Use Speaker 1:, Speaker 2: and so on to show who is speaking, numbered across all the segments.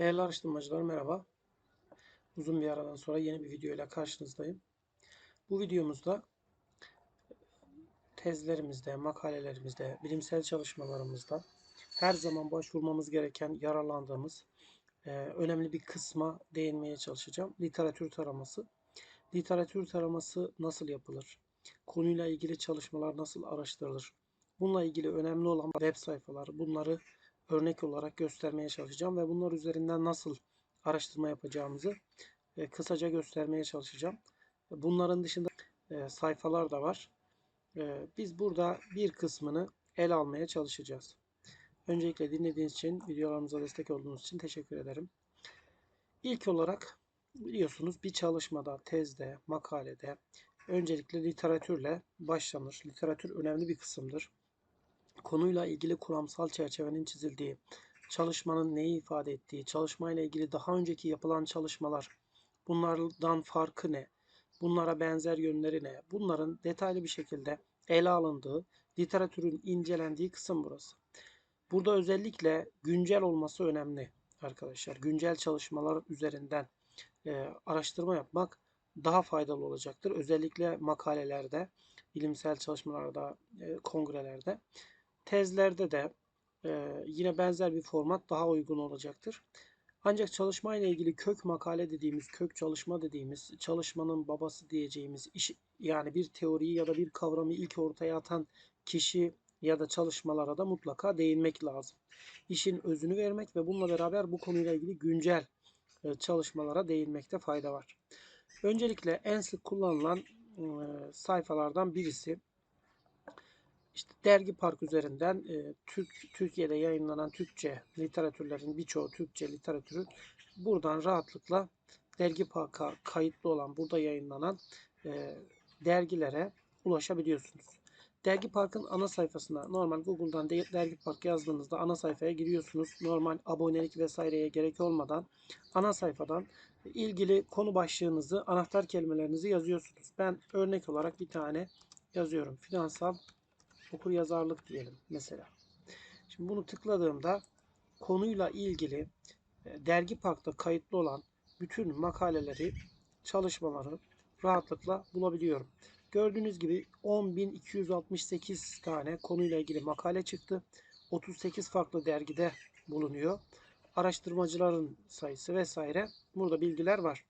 Speaker 1: Değerli araştırmacılar merhaba. Uzun bir aradan sonra yeni bir video ile karşınızdayım. Bu videomuzda tezlerimizde, makalelerimizde, bilimsel çalışmalarımızda her zaman başvurmamız gereken, yararlandığımız e, önemli bir kısma değinmeye çalışacağım. Literatür taraması. Literatür taraması nasıl yapılır? Konuyla ilgili çalışmalar nasıl araştırılır? Bununla ilgili önemli olan web sayfaları, bunları örnek olarak göstermeye çalışacağım ve bunlar üzerinden nasıl araştırma yapacağımızı e, kısaca göstermeye çalışacağım. Bunların dışında e, sayfalar da var. E, biz burada bir kısmını el almaya çalışacağız. Öncelikle dinlediğiniz için, videolarımıza destek olduğunuz için teşekkür ederim. İlk olarak biliyorsunuz bir çalışmada, tezde, makalede öncelikle literatürle başlanır. Literatür önemli bir kısımdır konuyla ilgili kuramsal çerçevenin çizildiği, çalışmanın neyi ifade ettiği, çalışmayla ilgili daha önceki yapılan çalışmalar, bunlardan farkı ne, bunlara benzer yönleri ne, bunların detaylı bir şekilde ele alındığı, literatürün incelendiği kısım burası. Burada özellikle güncel olması önemli arkadaşlar. Güncel çalışmalar üzerinden e, araştırma yapmak daha faydalı olacaktır. Özellikle makalelerde, bilimsel çalışmalarda, e, kongrelerde. Tezlerde de e, yine benzer bir format daha uygun olacaktır. Ancak çalışma ile ilgili kök makale dediğimiz, kök çalışma dediğimiz, çalışmanın babası diyeceğimiz iş, yani bir teoriyi ya da bir kavramı ilk ortaya atan kişi ya da çalışmalara da mutlaka değinmek lazım. İşin özünü vermek ve bununla beraber bu konuyla ilgili güncel çalışmalara değinmekte fayda var. Öncelikle en sık kullanılan sayfalardan birisi işte dergi park üzerinden e, Türk Türkiye'de yayınlanan Türkçe literatürlerin birçoğu Türkçe literatürü buradan rahatlıkla dergi parka kayıtlı olan burada yayınlanan e, dergilere ulaşabiliyorsunuz. Dergi Park'ın ana sayfasına normal Google'dan Dergi Park yazdığınızda ana sayfaya giriyorsunuz. Normal abonelik vesaireye gerek olmadan ana sayfadan ilgili konu başlığınızı, anahtar kelimelerinizi yazıyorsunuz. Ben örnek olarak bir tane yazıyorum. Finansal okur yazarlık diyelim mesela. Şimdi bunu tıkladığımda konuyla ilgili e, dergi parkta kayıtlı olan bütün makaleleri, çalışmaları rahatlıkla bulabiliyorum. Gördüğünüz gibi 10.268 tane konuyla ilgili makale çıktı. 38 farklı dergide bulunuyor. Araştırmacıların sayısı vesaire burada bilgiler var.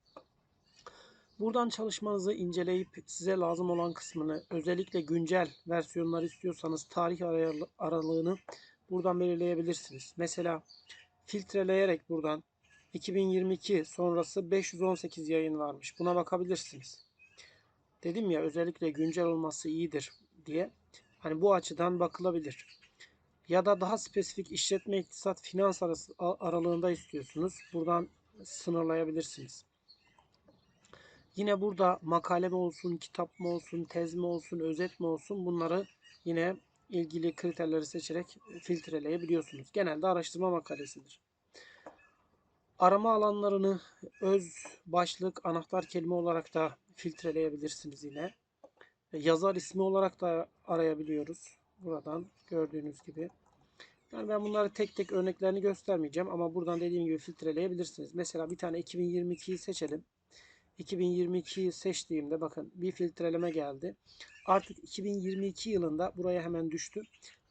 Speaker 1: Buradan çalışmanızı inceleyip size lazım olan kısmını özellikle güncel versiyonlar istiyorsanız tarih aralığını buradan belirleyebilirsiniz. Mesela filtreleyerek buradan 2022 sonrası 518 yayın varmış. Buna bakabilirsiniz. Dedim ya özellikle güncel olması iyidir diye. Hani bu açıdan bakılabilir. Ya da daha spesifik işletme iktisat finans arası aralığında istiyorsunuz. Buradan sınırlayabilirsiniz. Yine burada makale mi olsun, kitap mı olsun, tez mi olsun, özet mi olsun bunları yine ilgili kriterleri seçerek filtreleyebiliyorsunuz. Genelde araştırma makalesidir. Arama alanlarını öz, başlık, anahtar kelime olarak da filtreleyebilirsiniz yine. Yazar ismi olarak da arayabiliyoruz. Buradan gördüğünüz gibi. Yani ben bunları tek tek örneklerini göstermeyeceğim ama buradan dediğim gibi filtreleyebilirsiniz. Mesela bir tane 2022'yi seçelim. 2022'yi seçtiğimde bakın bir filtreleme geldi. Artık 2022 yılında buraya hemen düştü.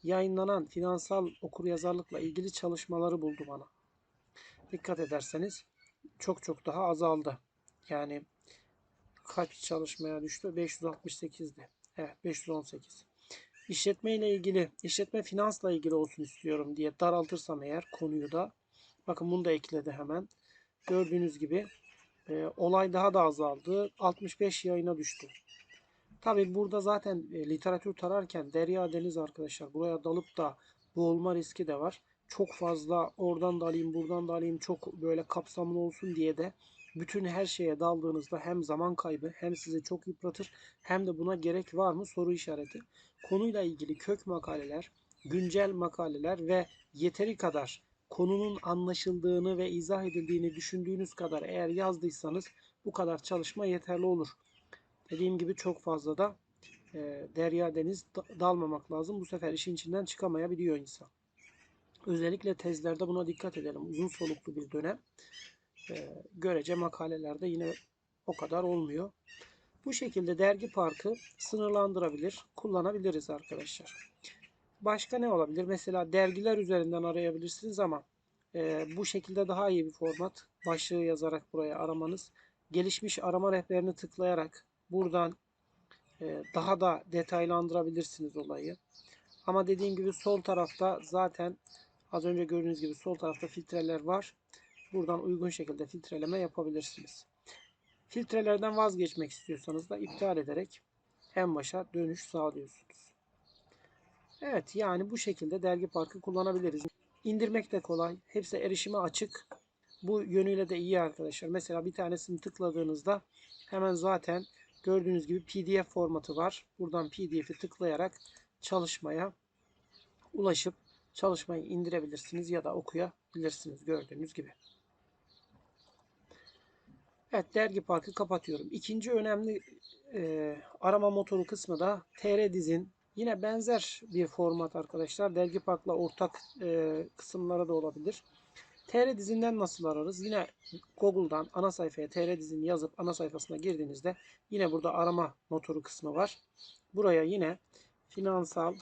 Speaker 1: Yayınlanan finansal okuryazarlıkla ilgili çalışmaları buldu bana. Dikkat ederseniz çok çok daha azaldı. Yani kaç çalışmaya düştü? 568'di. Evet 518. İşletme ile ilgili, işletme finansla ilgili olsun istiyorum diye daraltırsam eğer konuyu da bakın bunu da ekledi hemen. Gördüğünüz gibi e, olay daha da azaldı. 65 yayına düştü. Tabi burada zaten e, literatür tararken derya deniz arkadaşlar buraya dalıp da boğulma riski de var. Çok fazla oradan da alayım buradan da alayım çok böyle kapsamlı olsun diye de bütün her şeye daldığınızda hem zaman kaybı hem sizi çok yıpratır hem de buna gerek var mı soru işareti. Konuyla ilgili kök makaleler, güncel makaleler ve yeteri kadar konunun anlaşıldığını ve izah edildiğini düşündüğünüz kadar eğer yazdıysanız bu kadar çalışma yeterli olur. Dediğim gibi çok fazla da e, derya deniz dalmamak lazım. Bu sefer işin içinden çıkamayabiliyor insan. Özellikle tezlerde buna dikkat edelim. Uzun soluklu bir dönem. Ee, görece makalelerde yine o kadar olmuyor. Bu şekilde dergi parkı sınırlandırabilir, kullanabiliriz arkadaşlar. Başka ne olabilir? Mesela dergiler üzerinden arayabilirsiniz ama e, bu şekilde daha iyi bir format. Başlığı yazarak buraya aramanız. Gelişmiş arama rehberini tıklayarak buradan e, daha da detaylandırabilirsiniz olayı. Ama dediğim gibi sol tarafta zaten az önce gördüğünüz gibi sol tarafta filtreler var. Buradan uygun şekilde filtreleme yapabilirsiniz. Filtrelerden vazgeçmek istiyorsanız da iptal ederek en başa dönüş sağlıyorsunuz. Evet yani bu şekilde dergi parkı kullanabiliriz. İndirmek de kolay. Hepsi erişime açık. Bu yönüyle de iyi arkadaşlar. Mesela bir tanesini tıkladığınızda hemen zaten gördüğünüz gibi PDF formatı var. Buradan PDF'i tıklayarak çalışmaya ulaşıp çalışmayı indirebilirsiniz ya da okuyabilirsiniz gördüğünüz gibi. Evet dergi parkı kapatıyorum. İkinci önemli e, arama motoru kısmı da TR dizin. Yine benzer bir format arkadaşlar. Dergi parkla ortak e, kısımları da olabilir. TR dizinden nasıl ararız? Yine Google'dan ana sayfaya TR dizin yazıp ana sayfasına girdiğinizde yine burada arama motoru kısmı var. Buraya yine finansal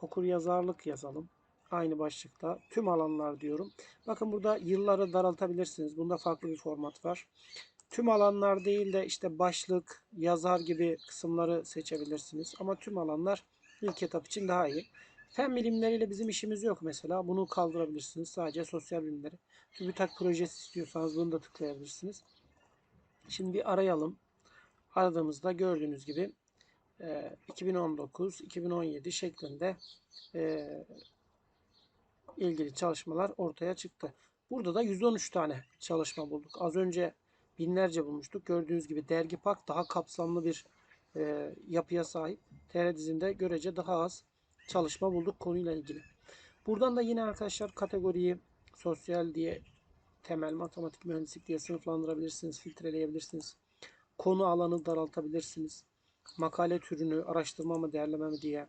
Speaker 1: okur yazarlık yazalım. Aynı başlıkta tüm alanlar diyorum. Bakın burada yılları daraltabilirsiniz. Bunda farklı bir format var. Tüm alanlar değil de işte başlık, yazar gibi kısımları seçebilirsiniz. Ama tüm alanlar ilk etap için daha iyi. Fen bilimleriyle bizim işimiz yok mesela. Bunu kaldırabilirsiniz. Sadece sosyal bilimleri. TÜBİTAK projesi istiyorsanız bunu da tıklayabilirsiniz. Şimdi bir arayalım. Aradığımızda gördüğünüz gibi 2019-2017 şeklinde ilgili çalışmalar ortaya çıktı. Burada da 113 tane çalışma bulduk. Az önce binlerce bulmuştuk. Gördüğünüz gibi dergi pak daha kapsamlı bir e, yapıya sahip. TR dizinde görece daha az çalışma bulduk konuyla ilgili. Buradan da yine arkadaşlar kategoriyi sosyal diye temel matematik mühendislik diye sınıflandırabilirsiniz, filtreleyebilirsiniz. Konu alanı daraltabilirsiniz. Makale türünü araştırma mı değerleme mi diye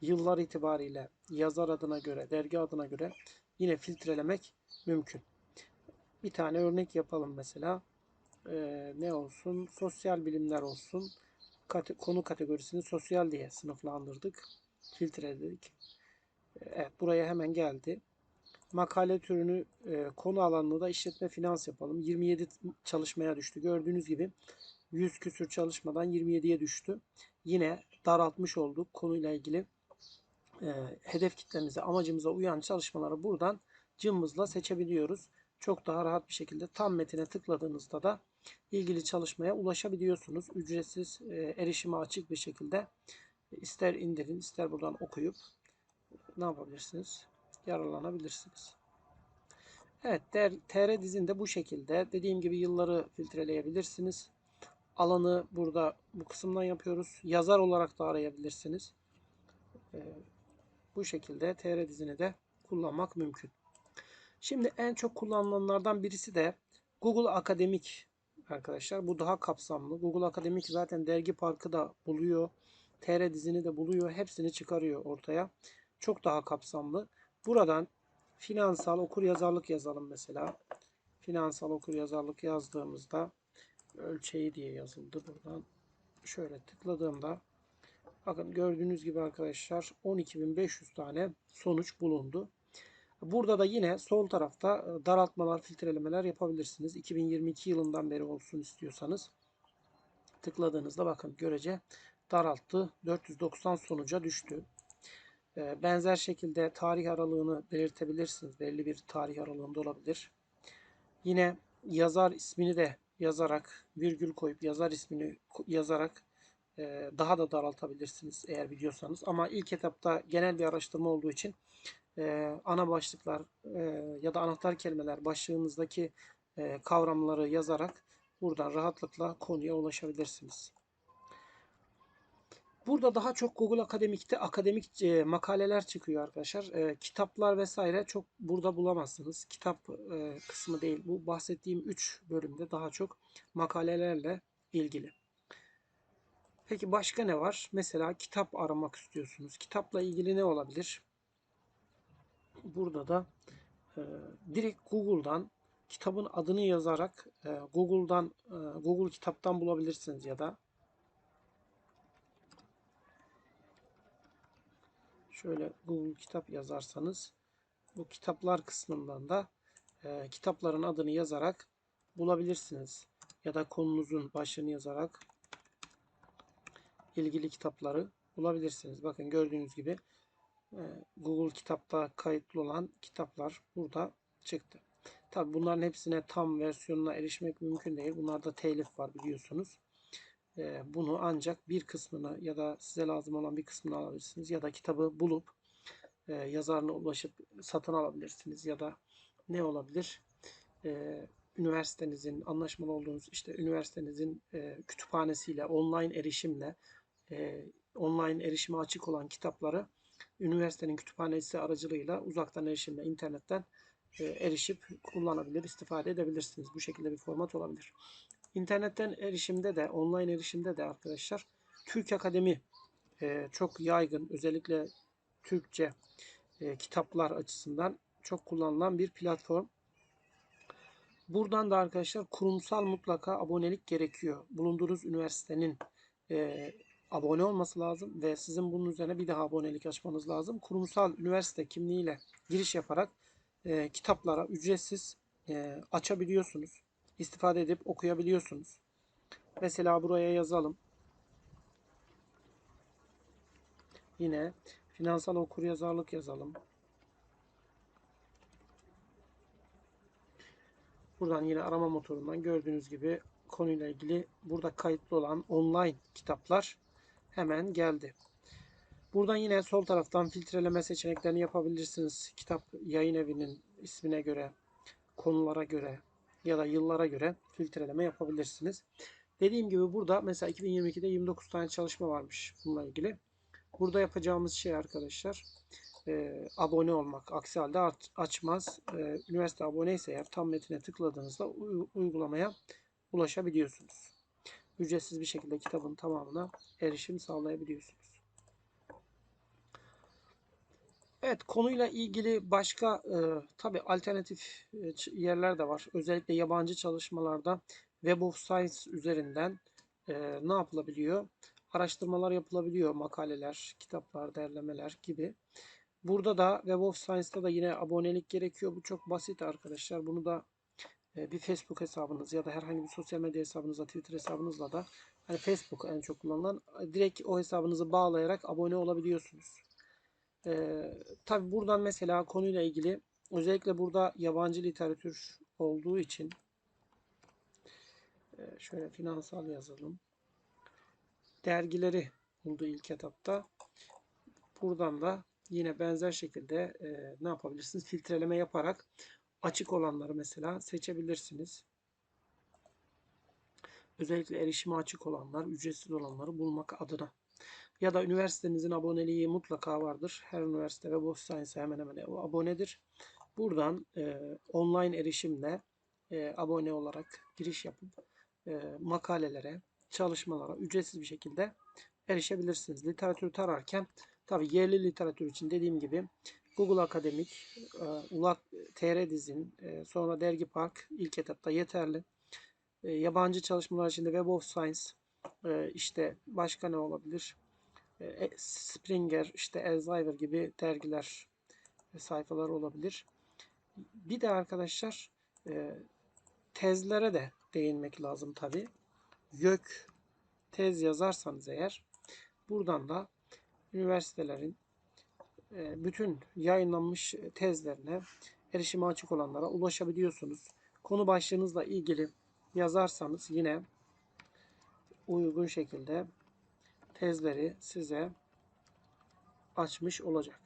Speaker 1: yıllar itibariyle yazar adına göre, dergi adına göre yine filtrelemek mümkün. Bir tane örnek yapalım mesela. Ee, ne olsun? Sosyal bilimler olsun. Kate konu kategorisini sosyal diye sınıflandırdık. Filtreledik. Evet buraya hemen geldi. Makale türünü e, konu alanını da işletme finans yapalım. 27 çalışmaya düştü. Gördüğünüz gibi 100 küsür çalışmadan 27'ye düştü. Yine daraltmış olduk konuyla ilgili e, hedef kitlemize, amacımıza uyan çalışmaları buradan cımbızla seçebiliyoruz. Çok daha rahat bir şekilde tam metine tıkladığınızda da ilgili çalışmaya ulaşabiliyorsunuz. Ücretsiz, e, erişime açık bir şekilde ister indirin, ister buradan okuyup ne yapabilirsiniz? Yararlanabilirsiniz. Evet, TR dizinde bu şekilde. Dediğim gibi yılları filtreleyebilirsiniz. Alanı burada bu kısımdan yapıyoruz. Yazar olarak da arayabilirsiniz. Ee, bu şekilde TR dizini de kullanmak mümkün. Şimdi en çok kullanılanlardan birisi de Google Akademik arkadaşlar. Bu daha kapsamlı. Google Akademik zaten dergi parkı da buluyor. TR dizini de buluyor. Hepsini çıkarıyor ortaya. Çok daha kapsamlı. Buradan finansal okur yazarlık yazalım mesela. Finansal okur yazarlık yazdığımızda ölçeği diye yazıldı buradan. Şöyle tıkladığımda bakın gördüğünüz gibi arkadaşlar 12.500 tane sonuç bulundu. Burada da yine sol tarafta e, daraltmalar, filtrelemeler yapabilirsiniz. 2022 yılından beri olsun istiyorsanız tıkladığınızda bakın görece daralttı. 490 sonuca düştü. E, benzer şekilde tarih aralığını belirtebilirsiniz. Belli bir tarih aralığında olabilir. Yine yazar ismini de yazarak, virgül koyup yazar ismini yazarak e, daha da daraltabilirsiniz eğer biliyorsanız. Ama ilk etapta genel bir araştırma olduğu için e, ana başlıklar e, ya da anahtar kelimeler başlığınızdaki kavramları yazarak buradan rahatlıkla konuya ulaşabilirsiniz. Burada daha çok Google Akademik'te akademik e, makaleler çıkıyor arkadaşlar. E, kitaplar vesaire çok burada bulamazsınız. Kitap e, kısmı değil. Bu bahsettiğim 3 bölümde daha çok makalelerle ilgili. Peki başka ne var? Mesela kitap aramak istiyorsunuz. Kitapla ilgili ne olabilir? Burada da e, direkt Google'dan kitabın adını yazarak e, Google'dan e, Google kitaptan bulabilirsiniz ya da şöyle Google kitap yazarsanız bu kitaplar kısmından da e, kitapların adını yazarak bulabilirsiniz. Ya da konunuzun başlığını yazarak ilgili kitapları bulabilirsiniz. Bakın gördüğünüz gibi Google kitapta kayıtlı olan kitaplar burada çıktı. Tabi bunların hepsine tam versiyonuna erişmek mümkün değil. Bunlarda telif var biliyorsunuz. E, bunu ancak bir kısmını ya da size lazım olan bir kısmını alabilirsiniz. Ya da kitabı bulup e, yazarına ulaşıp satın alabilirsiniz. Ya da ne olabilir? Üniversitenizin anlaşmalı olduğunuz işte üniversitenizin kütüphanesiyle online erişimle online erişime açık olan kitapları üniversitenin kütüphanesi aracılığıyla uzaktan erişimle internetten e, erişip kullanabilir, istifade edebilirsiniz. Bu şekilde bir format olabilir. İnternetten erişimde de, online erişimde de arkadaşlar Türk Akademi e, çok yaygın, özellikle Türkçe e, kitaplar açısından çok kullanılan bir platform. Buradan da arkadaşlar kurumsal mutlaka abonelik gerekiyor. Bulunduğunuz üniversitenin abone olması lazım ve sizin bunun üzerine bir daha abonelik açmanız lazım. Kurumsal üniversite kimliğiyle giriş yaparak e, kitaplara ücretsiz e, açabiliyorsunuz. İstifade edip okuyabiliyorsunuz. Mesela buraya yazalım. Yine finansal okuryazarlık yazalım. Buradan yine arama motorundan gördüğünüz gibi konuyla ilgili burada kayıtlı olan online kitaplar hemen geldi. Buradan yine sol taraftan filtreleme seçeneklerini yapabilirsiniz. Kitap yayın evinin ismine göre, konulara göre ya da yıllara göre filtreleme yapabilirsiniz. Dediğim gibi burada mesela 2022'de 29 tane çalışma varmış bununla ilgili. Burada yapacağımız şey arkadaşlar e, abone olmak. Aksi halde açmaz. E, üniversite abone ise eğer tam metine tıkladığınızda uygulamaya ulaşabiliyorsunuz ücretsiz bir şekilde kitabın tamamına erişim sağlayabiliyorsunuz. Evet konuyla ilgili başka e, tabi alternatif e, yerler de var. Özellikle yabancı çalışmalarda Web of Science üzerinden e, ne yapılabiliyor? Araştırmalar yapılabiliyor. Makaleler, kitaplar, derlemeler gibi. Burada da Web of Science'da da yine abonelik gerekiyor. Bu çok basit arkadaşlar. Bunu da bir Facebook hesabınız ya da herhangi bir sosyal medya hesabınızla, Twitter hesabınızla da hani Facebook en çok kullanılan direkt o hesabınızı bağlayarak abone olabiliyorsunuz. Ee, Tabi buradan mesela konuyla ilgili özellikle burada yabancı literatür olduğu için e, şöyle finansal yazalım. Dergileri buldu ilk etapta. Buradan da yine benzer şekilde e, ne yapabilirsiniz? Filtreleme yaparak açık olanları mesela seçebilirsiniz. Özellikle erişime açık olanlar, ücretsiz olanları bulmak adına. Ya da üniversitenizin aboneliği mutlaka vardır. Her üniversite ve Boş Science'a hemen hemen abonedir. Buradan e, online erişimle e, abone olarak giriş yapıp e, makalelere, çalışmalara ücretsiz bir şekilde erişebilirsiniz. Literatür tararken tabi yerli literatür için dediğim gibi Google Akademik, e, Ulak TR dizin, e, sonra Dergi Park ilk etapta yeterli. E, yabancı çalışmalar içinde Web of Science, işte başka ne olabilir? Springer, işte Elsevier gibi dergiler, sayfalar olabilir. Bir de arkadaşlar tezlere de değinmek lazım tabi. YÖK tez yazarsanız eğer buradan da üniversitelerin bütün yayınlanmış tezlerine erişime açık olanlara ulaşabiliyorsunuz. Konu başlığınızla ilgili yazarsanız yine uygun şekilde tezleri size açmış olacak.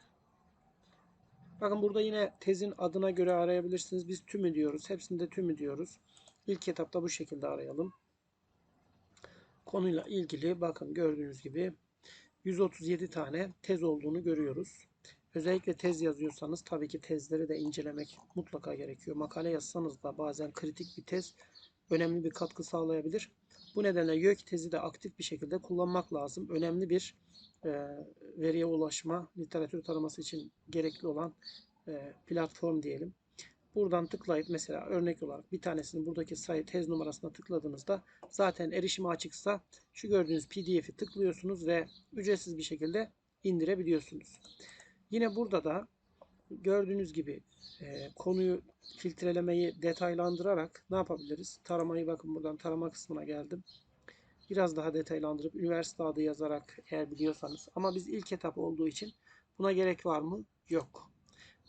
Speaker 1: Bakın burada yine tezin adına göre arayabilirsiniz. Biz tümü diyoruz. Hepsinde tümü diyoruz. İlk etapta bu şekilde arayalım. Konuyla ilgili bakın gördüğünüz gibi 137 tane tez olduğunu görüyoruz. Özellikle tez yazıyorsanız tabii ki tezleri de incelemek mutlaka gerekiyor. Makale yazsanız da bazen kritik bir tez önemli bir katkı sağlayabilir. Bu nedenle YÖK tezi de aktif bir şekilde kullanmak lazım. Önemli bir e, veriye ulaşma, literatür taraması için gerekli olan e, platform diyelim. Buradan tıklayıp mesela örnek olarak bir tanesini buradaki sayı tez numarasına tıkladığınızda zaten erişime açıksa şu gördüğünüz pdf'i tıklıyorsunuz ve ücretsiz bir şekilde indirebiliyorsunuz. Yine burada da gördüğünüz gibi e, konuyu filtrelemeyi detaylandırarak ne yapabiliriz? Taramayı bakın buradan tarama kısmına geldim. Biraz daha detaylandırıp üniversite adı yazarak eğer biliyorsanız. Ama biz ilk etap olduğu için buna gerek var mı? Yok.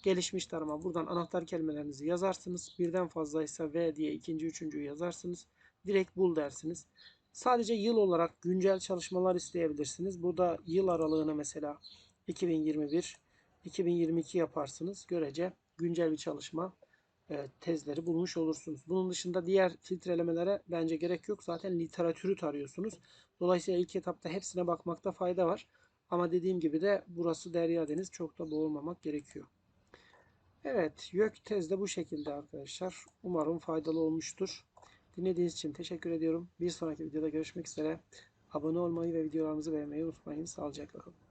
Speaker 1: Gelişmiş tarama. Buradan anahtar kelimelerinizi yazarsınız. Birden fazlaysa V diye ikinci, üçüncüyü yazarsınız. Direkt bul dersiniz. Sadece yıl olarak güncel çalışmalar isteyebilirsiniz. Burada yıl aralığını mesela 2021, 2022 yaparsınız. Görece güncel bir çalışma e, tezleri bulmuş olursunuz. Bunun dışında diğer filtrelemelere bence gerek yok. Zaten literatürü tarıyorsunuz. Dolayısıyla ilk etapta hepsine bakmakta fayda var. Ama dediğim gibi de burası derya deniz çok da boğulmamak gerekiyor. Evet, YÖK tez de bu şekilde arkadaşlar. Umarım faydalı olmuştur. Dinlediğiniz için teşekkür ediyorum. Bir sonraki videoda görüşmek üzere. Abone olmayı ve videolarımızı beğenmeyi unutmayın. Sağlıcakla kalın.